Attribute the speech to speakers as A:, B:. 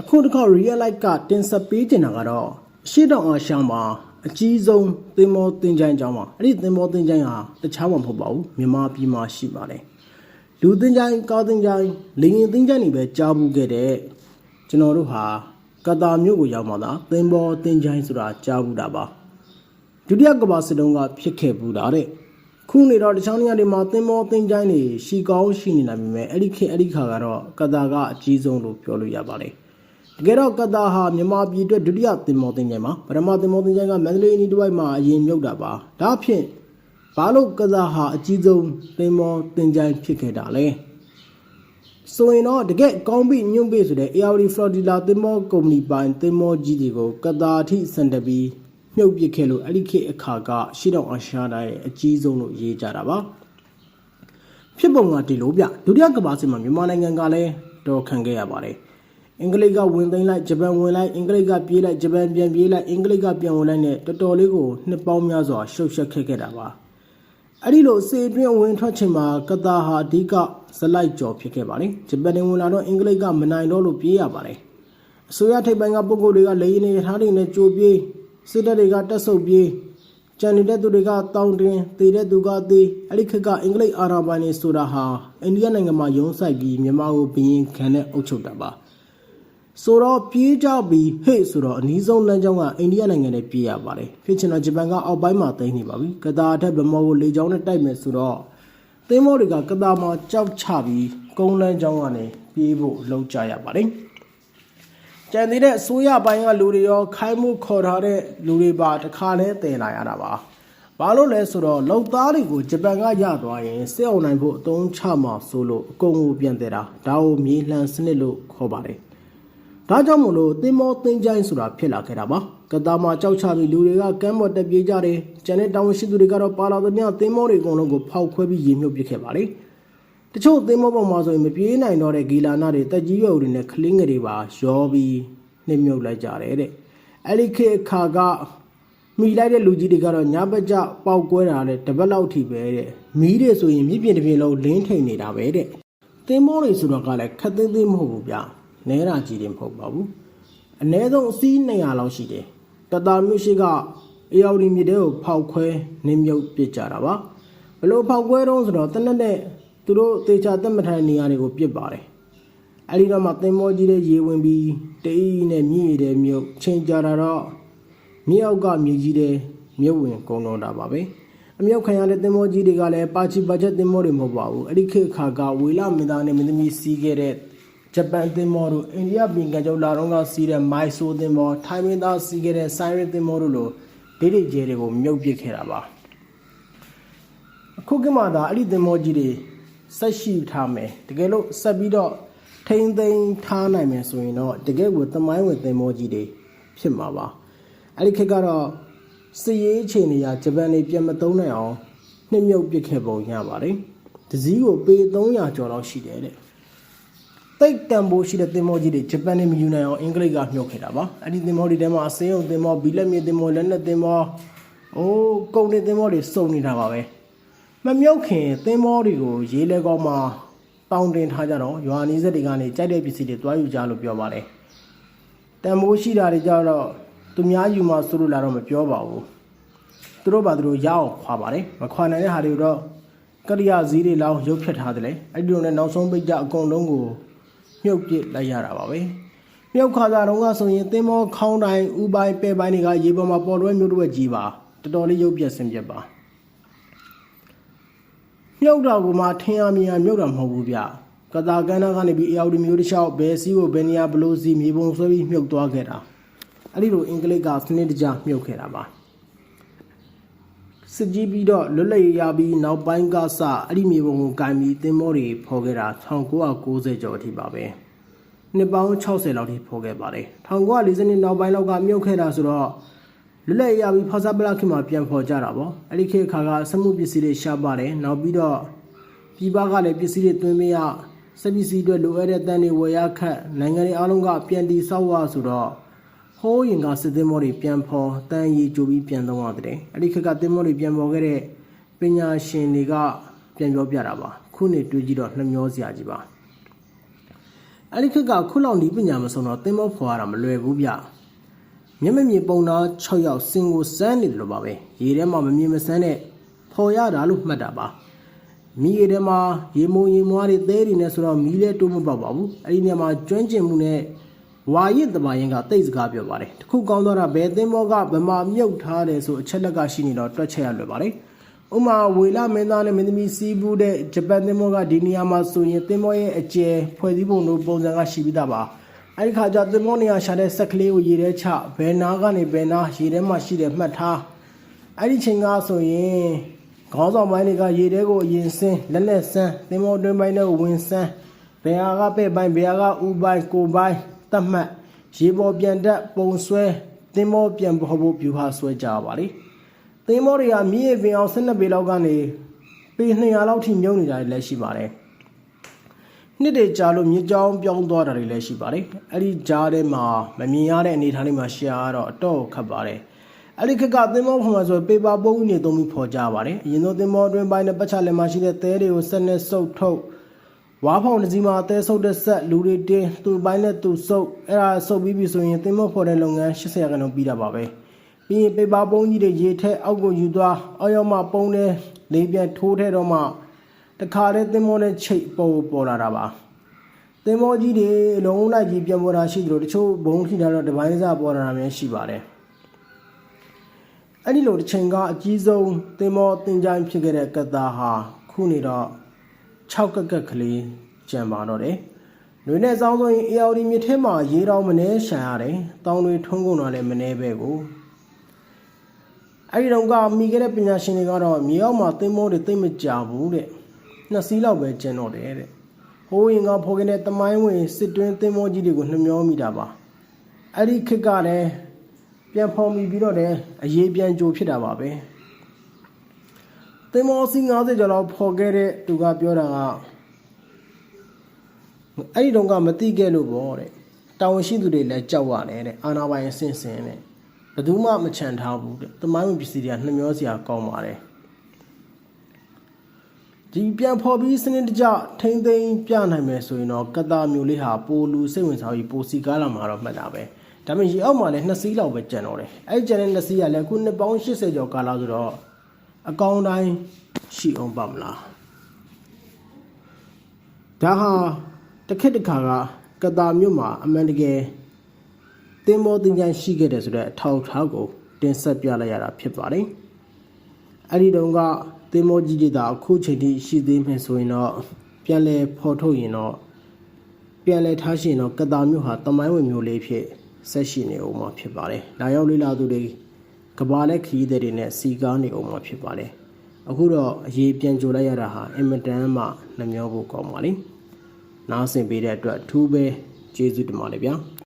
A: အခုတစ်ခါ real life ကတင်ဆက်ပေးနေတာကတော့အရှိတောင်အာရှမှာအကြီးဆုံးသင်္ဘောတင်ချိုင်းကျောင်းမှာအဲ့ဒီသင်္ဘောတင်ချိုင်းဟာတခြားမှာမဟုတ်ပါဘူးမြန်မာပြည်မှာရှိပါတယ်လူတင်ချိုင်းကားတင်ချိုင်းလေရင်တင်ချိုင်းတွေပဲကြားဘူးခဲ့တဲ့ကျွန်တော်တို့ဟာကတာမြို့ကိုရောက်မှသာသင်္ဘောတင်ချိုင်းဆိုတာကြားဘူးတာပါဒုတိယကမ္ဘာစစ်တုန်းကဖြစ်ခဲ့ဘူးတာတဲ့ခုနေတော့တခြားနေရာတွေမှာသင်္ဘောတင်ချိုင်းတွေရှီကောင်းရှိနေနိုင်ပေမဲ့အဲ့ဒီခေတ်အဲ့ဒီခါကတော့ကတာကအကြီးဆုံးလို့ပြောလို့ရပါတယ် တကယ်တော့ကတာဟာမြန်မာပြည်အတွက်ဒုတိယသင်္ဘောတင်ကြိုင်မှာပထမသင်္ဘောတင်ကြိုင်ကမန္တလေးအနီးတစ်ဝိုက်မှာအရင်မြုပ်တာပါဒါအဖြစ်ဘာလို့ကတာဟာအကြီးဆုံးသင်္ဘောတင်ကြိုင်ဖြစ်ခဲ့တာလဲဆိုရင်တော့တကယ်ကောင်းပြီညွန့်ပြီဆိုတဲ့ ARD Florida သင်္ဘောကုမ္ပဏီပိုင်သင်္ဘောကြီးတွေကိုကတာအထိစံတပြီးမြုပ်ပစ်ခဲ့လို့အဲ့ဒီခေတ်အခါကရှီတောင်အာရှတိုင်းရဲ့အကြီးဆုံးလို့ရေးကြတာပါဖြစ်ပုံကဒီလိုဗျဒုတိယကမ္ဘာစစ်မှာမြန်မာနိုင်ငံကလည်းတော်ခံခဲ့ရပါတယ် အင်္ဂလိပ်ကဝင်သိမ်းလိုက်ဂျပန်ဝင်လိုက်အင်္ဂလိပ်ကပြေးလိုက်ဂျပန်ပြန်ပြေးလိုက်အင်္ဂလိပ်ကပြန်ဝင်လိုက်နဲ့တော်တော်လေးကိုနှစ်ပေါင်းများစွာရှုပ်ရှက်ခဲ့ခဲ့တာပါအဲ့ဒီလိုစေတွင်းဝင်ထွက်ချိန်မှာကတာဟာအဓိကဇလိုက်ကြော်ဖြစ်ခဲ့ပါတယ်ဂျပန်နေဝင်လာတော့အင်္ဂလိပ်ကမနိုင်တော့လို့ပြေးရပါတယ်အစိုးရထိပ်ပိုင်းကပုဂ္ဂိုလ်တွေကလေရင်နေရထားတွေနဲ့ကြိုပြေးစစ်တပ်တွေကတက်ဆုပ်ပြေးကျန်နေတဲ့သူတွေကတောင်းတင်တည်တဲ့သူကတည်အဲ့ဒီခက်ကအင်္ဂလိပ်အာဏာပိုင်တွေဆိုတာဟာအိန္ဒိယနိုင်ငံမှာရုံးဆိုင်ပြီးမြန်မာကိုဘရင်ခံတဲ့အုပ်ချုပ်တာပါ ဆိုတော့ပြေးကြပြီးဟေ့ဆိုတော့အနည်းဆုံးလမ်းကြောင်းကအိန္ဒိယနိုင်ငံနဲ့ပြေးရပါတယ်ဖြစ်ချင်တော့ဂျပန်ကအောက်ပိုင်းမှာသိမ်းနေပါပြီကတာအထက်ဗမောကိုလေကြောင်းနဲ့တိုက်မယ်ဆိုတော့သင်းမောတွေကကတာမှာကြောက်ချပြီးကုန်းလန်းကြောင်းကနေပြေးဖို့လှုပ်ကြရပါတယ်ကြံသေးတဲ့အစိုးရပိုင်းကလူတွေရောခိုင်းမှုခေါ်ထားတဲ့လူတွေပါတခါလဲတည်လာရတာပါ။ဘာလို့လဲဆိုတော့လုံသားတွေကိုဂျပန်ကရသွားရင်စစ်အောင်နိုင်ဖို့အသုံးချမှာဆိုလို့အကုန်ကိုပြန်တဲ့တာဒါကိုမြေလှန်စနစ်လို့ခေါ်ပါတယ်။ ဒါကြောင့်မို့လို့သင်္ဘောသင်္ချိုင်းဆိုတာဖြစ်လာခဲ့တာပါ။ကတာမှာကြောက်ချပြီးလူတွေကကမ်းပေါ်တက်ပြေးကြတယ်။ကျန်တဲ့တောင်ရှိသူတွေကတော့ပါလာသမျှသင်္ဘောတွေအကုန်လုံးကိုဖောက်ခွဲပြီးရေမြုပ်ပစ်ခဲ့ပါလေ။တချို့သင်းမောပေါ်မှာဆိုရင်မပြေးနိုင်တော့တဲ့ဂီလာနာတွေတက်ကြီးရွယ်တွေနဲ့ခလင်းငယ်တွေပါရောပြီးနှိမ့်မြုပ်လိုက်ကြတယ်တဲ့အဲ့ဒီခေတ်အခါကမိလိုက်တဲ့လူကြီးတွေကတော့ညဘက်ကျပေါက်ကွဲတာတဲ့တပတ်လောက်ထိပဲတဲ့မီးတွေဆိုရင်မြစ်ပြင်တစ်ပြင်လုံးလင်းထိန်နေတာပဲတဲ့သင်းမောတွေဆိုတော့ကလည်းခက်သိမ်းသိမ်းမဟုတ်ဘူးဗျ နဲတာကြီးတွေမဟုတ်ပါဘူးအ ਨੇ ဆုံးအစီး200လောက်ရှိတယ်တတာမြို့ရှိကအေယော်ဒီမြေတဲကိုဖောက်ခွဲနှိမ့်မြုပ်ပစ်ကြတာပါဘလို့ဖောက်ကွဲတော့ဆိုတော့တနက်နဲ့သူတို့တေချာတက်မထိုင်နေရာတွေကိုပြစ်ပါတယ်အဲဒီတော့မှသင်္ဘောကြီးတွေရေဝင်ပြီးတေးကြီးနဲ့မြည်ရတဲ့မြုပ်ချိန်ကြတာတော့မြေအောက်ကမြေကြီးတွေမြုပ်ဝင်ကုန်တော့တာပါပဲအမြောက်ခံရတဲ့သင်္ဘောကြီးတွေကလည်းပါချီပါချက်သင်္ဘောတွေမဟုတ်ပါဘူးအဲ့ဒီခေတ်ခါကဝေလာမင်းသားနဲ့မင်းသမီးစီးခဲ့တဲ့ ဂျပန်သင်္ဘောတို့အိန္ဒိယပြည်ကကျော်လာတော့ကစီးတဲ့မိုက်ဆိုသင်္ဘောထိုင်းမင်းသားစီးခဲ့တဲ့ဆိုင်ရစ်သင်္ဘောတို့လိုဒိတ်ဒိတ်ကျဲတွေကိုမြုပ်ပစ်ခဲ့တာပါအခုကမှသာအဲ့ဒီသင်္ဘောကြီးတွေဆက်ရှိထားမယ်တကယ်လို့ဆက်ပြီးတော့ထိမ့်သိမ်းထားနိုင်မယ်ဆိုရင်တော့တကယ်ကိုသမိုင်းဝင်သင်္ဘောကြီးတွေဖြစ်မှာပါအဲ့ဒီခေတ်ကတော့စစ်ရေးအခြေအနေအရဂျပန်တွေပြန်မသုံးနိုင်အောင်နှိမ့်မြုပ်ပစ်ခဲ့ပုံရပါတယ်ဒဇီးကိုပေ300ကျော်လောက်ရှိတယ်တဲ့ တိတ်တန်ဖိုးရှိတဲ့သင်္ဘောကြီးတွေဂျပန်တွေမယူနိုင်အောင်အင်္ဂလိပ်ကမြုပ်ခဲ့တာပါအဲ့ဒီသင်္ဘောတွေထဲမှာအစင်းုံသင်္ဘောဘီလက်မြေသင်္ဘောလက်နက်သင်္ဘောအိုးကုန်တဲ့သင်္ဘောတွေစုံနေတာပါပဲမမြုပ်ခင်သင်းမောတွေကိုရေးလဲကောင်းမှာတောင်းတင်ထားကြတော့ရွာနီးစက်တွေကနေကြိုက်တဲ့ပစ္စည်းတွေတွားယူကြလို့ပြောပါတယ်တန်မိုးရှိတာတွေကြတော့သူများယူမှဆိုလို့လာတော့မပြောပါဘူးသူတို့ဘာသူတို့ရအောင်ခွာပါတယ်မခွာနိုင်တဲ့ဟာတွေတော့ကရိယာစည်းတွေလောင်းရုပ်ဖြတ်ထားတယ်လေအဲ့ဒီလိုနဲ့နောက်ဆုံးပိတ်ကြအကုန်လုံးကို မြုပ်ပစ်လိုက်ရတာပါပဲမြုပ်ခါကြတော့ကဆိုရင်သင်းမောခေါင်းတိုင်းဥပိုင်းပဲပိုင်းတွေကရေပေါ်မှာပေါ်တွဲမျိုးတွေကြီးပါတော်တော်လေးရုပ်ပြက်ဆင်းပြက်ပါမြုပ်တာကမှထင်ရမြင်ရမြုပ်တာမဟုတ်ဘူးဗျကတာကန်းနာကနေပြီးအယောဒီမျိုးတစ်လျှောက်ဘယ်စီးကိုဘယ်နေရာဘလို့စီမြေပုံဆွဲပြီးမြုပ်သွားခဲ့တာအဲ့ဒီလိုအင်္ဂလိပ်ကစနစ်တကျမြုပ်ခဲ့တာပါ စစ်ကြီးပြီးတော့လွတ်လပ်ရေးရပြီးနောက်ပိုင်းကစအဲ့ဒီမြေပုံကိုကင်ပြီးသင်္ဘောတွေဖော်ခဲ့တာ1990ကျော်အထိပါပဲနှစ်ပေါင်း60လောက်ထိဖော်ခဲ့ပါတယ်1940နှစ်နောက်ပိုင်းလောက်ကမြုပ်ခဲ့တာဆိုတော့လွတ်လပ်ရပြီးဖော်စားပလခင်မှာပြန်ဖော်ကြတာပေါ့အဲ့ဒီခေတ်အခါကစမှုပစ္စည်းတွေရှားပါတယ်နောက်ပြီးတော့ပြည်ပကလည်းပစ္စည်းတွေသွင်းမရစက်ပစ္စည်းတွေလိုအပ်တဲ့တန်တွေဝယ်ရခက်နိုင်ငံတွေအားလုံးကပြန်တီဆောက်ရဆိုတော့ ဟိုးရင်ကစစ်သင်းမောတွေပြန်ဖော်တန်ရီကြိုပြီးပြန်သုံးရတယ်အဲ့ဒီခေတ်ကသင်းမောတွေပြန်ဖော်ခဲ့တဲ့ပညာရှင်တွေကပြန်ပြောပြတာပါခုနှစ်တွေးကြည့်တော့နှမျောစရာကြီးပါအဲ့ဒီခက်ကခုလောက်ဒီပညာမဆုံးတော့သင်္ဘောဖော်ရတာမလွယ်ဘူးဗျမျက်မမြင်ပုံသား6ယောက်စင်ကိုစမ်းနေတယ်လို့ပါပဲရေထဲမှာမမြင်မစမ်းတဲ့ဖော်ရတာလို့မှတ်တာပါမီးရေထဲမှာရေမုံရေမွားတွေသဲတွေနဲ့ဆိုတော့မီးလဲတိုးမပေါက်ပါဘူးအဲ့ဒီနေရာမှာကျွမ်းကျင်မှုနဲ့ ဝါရစ်တပါရင်ကတိတ်စကားပြောပါတယ်တခုကောင်းတော့တာဘယ်သင်္ဘောကဗမာမြုပ်ထားတယ်ဆိုအချက်လက်ကရှိနေတော့တွက်ချက်ရလွယ်ပါတယ်ဥမာဝေလာမင်းသားနဲ့မင်းသမီးစီးပူးတဲ့ဂျပန်သင်္ဘောကဒီနေရာမှာဆိုရင်သင်္ဘောရဲ့အကျယ်ဖွဲ့စည်းပုံတို့ပုံစံကရှိပြီးသားပါအဲ့ဒီခါကျသင်္ဘောနေရာရှာတဲ့ဆက်ကလေးကိုရေထဲချဘယ်နာကနေဘယ်နာရေထဲမှာရှိတယ်မှတ်ထားအဲ့ဒီချိန်ကဆိုရင်ခေါင်းဆောင်ပိုင်းတွေကရေထဲကိုအရင်ဆင်းလက်လက်ဆန်းသင်္ဘောတွင်းပိုင်းတွေကိုဝင်ဆန်းဘယ်ဟာကပဲ့ပိုင်းဘယ်ဟာကဥပိုင်းကိုပိုင်း တတ်မှတ်ရေပေါ်ပြန်တက်ပုံဆွဲသင်္ဘောပြန်ပေါ်ဖို့ပြူဟာဆွဲကြပါလိမ့်သင်းမောတွေကမြည့်ပင်အောင်12ပေလောက်ကနေပေ200လောက်ထိမြုံနေတာတွေလည်းရှိပါတယ်။နှစ်တွေကြာလို့မြေကြောင်းပြောင်းသွားတာတွေလည်းရှိပါတယ်။အဲ့ဒီကြားထဲမှာမမြင်ရတဲ့အနေအထားလေးမှာရှာရတော့အတော့ခတ်ပါတယ်။အဲ့ဒီခက်ကသင်းမောဖော်မှာဆိုပေပါပုံးကြီးနေသုံးပြီးဖော်ကြပါတယ်။အရင်ဆုံးသင်းမောအတွင်းပိုင်းနဲ့ပတ်ချလက်မှာရှိတဲ့သဲတွေကိုဆက်နဲ့စုပ်ထုတ် ဝါဖောင်တစ်စီးမှာအသေးဆုပ်တဲ့ဆက်လူတွေတင်းသူ့ပိုင်းနဲ့သူ့ဆုပ်အဲ့ဒါဆုပ်ပြီးပြီဆိုရင်သင်းမောဖော်တဲ့လုပ်ငန်း80ရာခိုင်နှုန်းပြီးတာပါပဲ။ပြီးရင်ပေပါပုံးကြီးတွေရေထက်အောက်ကိုယူသွားအောက်ရောက်မှပုံးတဲ့လေးပြန်ထိုးထဲတော့မှတခါတည်းသင်းမောနဲ့ချိတ်ပေါ်ပေါ်လာတာပါ။သင်းမောကြီးတွေလုံးလိုက်ကြီးပြန်ပေါ်တာရှိသလိုတချို့ဘုံထိတာတော့ဒီပိုင်းစားပေါ်လာတာမျိုးရှိပါတယ်။အဲ့ဒီလိုတစ်ချိန်ကအကြီးဆုံးသင်းမောတင်ကြိုင်းဖြစ်ခဲ့တဲ့ကတာဟာခုနေတော့ 6ကက်ကက်ကလေးကြံပါတော့တယ်။လွေနဲ့စောင်းဆိုရင် AOD မြစ်ထဲမှာရေတောင်မနှဲရှာရတယ်။တောင်တွေထုံးကုန်တာလည်းမနှဲပဲကို။အဲ့ဒီတော့ကမိခဲ့တဲ့ပညာရှင်တွေကတော့မြေအောက်မှာသင်းမောတွေသိမ့်မကြဘူးတဲ့။နှစ်စီးလောက်ပဲကျန်တော့တယ်တဲ့။ဟိုးရင်ကဖော်ခဲ့တဲ့တမိုင်းဝင်စစ်တွင်းသင်းမောကြီးတွေကိုနှမျောမိတာပါ။အဲ့ဒီခေတ်ကလည်းပြန်ဖော်မိပြီးတော့လည်းအရေးပြန်ကြိုဖြစ်တာပါပဲ။ သင်းမောစီ90ကျော်လောက်ဖော်ခဲ့တဲ့သူကပြောတာကအဲ့ဒီတော့ကမတိခဲ့လို့ပေါ့တဲ့။တာဝန်ရှိသူတွေလည်းကြောက်ရတယ်တဲ့။အာနာပိုင်အဆင့်ဆင့်တဲ့။ဘယ်သူမှမချန်ထားဘူးတဲ့။တမိုင်းဝင်ပစ္စည်းတွေကနှမျောစရာကောင်းပါတယ်။ဒီပြန်ဖော်ပြီးစနစ်တကျထိမ့်သိမ်းပြနိုင်မယ်ဆိုရင်တော့ကတာမျိုးလေးဟာပိုလူစိတ်ဝင်စားပြီးပိုစီကားလာမှာတော့မှတ်တာပဲဒါပေမဲ့ရေအောက်မှာလည်းနှစ်စီးလောက်ပဲကျန်တော့တယ်အဲ့ဒီကျန်တဲ့နှစ်စီးကလည်းအခုနှစ်ပေါင်း80ကျော်ကာလဆိုတော့ အကောင်းတိုင်းရှိအောင်ပါမလားဒါဟာတစ်ခက်တစ်ခါကကတာမြို့မှာအမှန်တကယ်တင်မောတင်ကြမ်းရှိခဲ့တယ်ဆိုတော့အထောက်အထားကိုတင်ဆက်ပြလိုက်ရတာဖြစ်ပါတယ်အဲ့ဒီတုန်းကသင်္ဘောကြီးတွေသာအခုချိန်ထိရှိသေးမယ်ဆိုရင်တော့ပြန်လဲဖော်ထုတ်ရင်တော့ပြန်လဲထားရှင်တော့ကတာမျိုးဟာတမိုင်းဝင်မျိုးလေးဖြစ်ဆက်ရှိနေအောင်မှာဖြစ်ပါတယ်။ဒါရောက်လေးလာသူတွေ ကဘာလက်ခီးတဲ့တွေနဲ့စီကားနေအောင်မှာဖြစ်ပါတယ်။အခုတော့အရေးပြန်ကြိုလိုက်ရတာဟာအင်မတန်မှနှမျောဖို့ကောင်းပါလိမ့်။နားဆင်ပေးတဲ့အတွက်ထူးပဲကျေးဇူးတင်ပါတယ်ဗျာ။